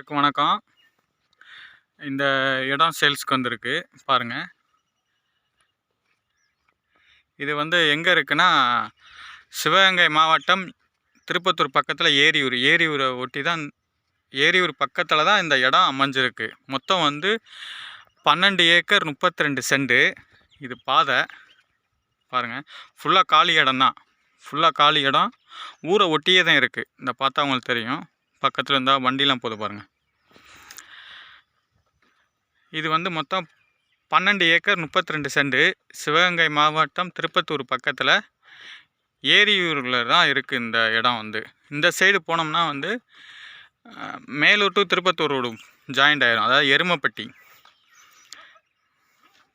எல்லாருக்கும் வணக்கம். இந்த இடம் சேல்ஸ்க்கு வந்திருக்கு. பாருங்கள் இது வந்து எங்கே இருக்குன்னா சிவகங்கை மாவட்டம் திருப்பத்தூர் பக்கத்தில் ஏரியூர். ஏரியூரை ஒட்டி தான் ஏரியூர் பக்கத்தில் தான் இந்த இடம் அமைஞ்சிருக்கு. மொத்தம் வந்து பன்னெண்டு ஏக்கர் முப்பத்தி ரெண்டு செண்டு இது பாதை. பாருங்கள் ஃபுல்லாக காலி இடம் தான். ஃபுல்லாக காலி இடம். ஊரை ஒட்டியே தான் இருக்குது இந்த பார்த்தா உங்களுக்கு தெரியும். பக்கத்தில் இருந்தால் வண்டிலாம் போது பாருங்கள் இது வந்து மொத்தம் பன்னெண்டு ஏக்கர் முப்பத்தி ரெண்டு செண்டு சிவகங்கை மாவட்டம் திருப்பத்தூர் பக்கத்தில் ஏரியூரில் தான் இருக்குது இந்த இடம் வந்து. இந்த சைடு போனோம்னா வந்து Melur to Tiruppattur road joint ஆயிரும். அதாவது எருமப்பட்டி.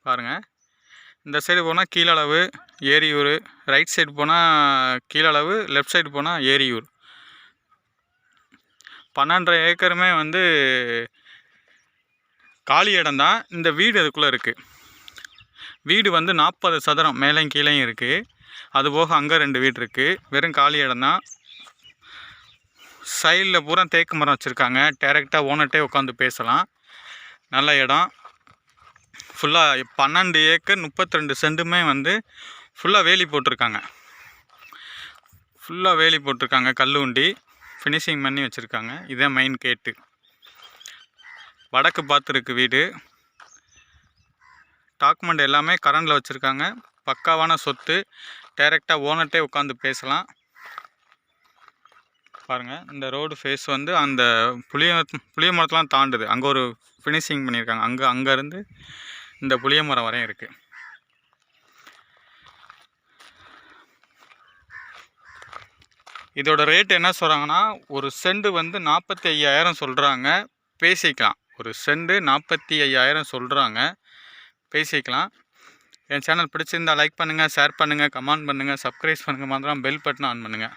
பாருங்கள் இந்த சைடு போனால் கீழளவு ஏரியூர். ரைட் சைடு போனால் கீழளவு லெஃப்ட் சைடு போனால் ஏரியூர். பன்னெண்டரை ஏக்கருமே வந்து காலி இடம் தான். இந்த வீடு அதுக்குள்ளே இருக்குது வீடு வந்து நாற்பது சதுரம் மேலேயும் கீழேயும் இருக்குது அதுபோக அங்கே ரெண்டு வீடு இருக்குது வெறும் காலி இடம் தான். சைடில் பூரா தேக்கு மரம் வச்சுருக்காங்க. டேரெக்டாக ஓனர்ட்டே உட்காந்து பேசலாம். நல்ல இடம். ஃபுல்லாக பன்னெண்டு ஏக்கர் முப்பத்தி ரெண்டு சென்ட்டுமே வந்து ஃபுல்லாக வேலி போட்டிருக்காங்க. ஃபுல்லாக வேலி போட்டிருக்காங்க கல்லுண்டி. ஃபினிஷிங் பண்ணி வச்சுருக்காங்க. இதுதான் மெயின் கேட்டு வடக்கு பார்த்துருக்கு வீடு. டாக்குமெண்ட் எல்லாமே கரண்டில் வச்சுருக்காங்க. பக்காவான சொத்து. டைரெக்டாக ஓனர்ட்டே உட்காந்து பேசலாம். பாருங்கள் இந்த ரோடு ஃபேஸ் வந்து அந்த புளிய புளிய மரத்தெலாம் தாண்டுது. அங்கே ஒரு ஃபினிஷிங் பண்ணியிருக்காங்க. அங்கே அங்கேருந்து இந்த புளிய மரம் வரையும் இருக்குது இதோட ரேட் என்ன சொல்கிறாங்கன்னா ஒரு செண்டு வந்து நாற்பத்தி ஐயாயிரம் சொல்கிறாங்க பேசிக்கலாம். ஒரு செண்டு நாற்பத்தி ஐயாயிரம் சொல்கிறாங்க பேசிக்கலாம். என் சேனல் பிடிச்சிருந்தா லைக் பண்ணுங்கள் ஷேர் பண்ணுங்கள் கமெண்ட் பண்ணுங்கள் சப்ஸ்கிரைப் பண்ணுங்கள் மாத்திரம் பெல் பட்டன் ஆன் பண்ணுங்கள்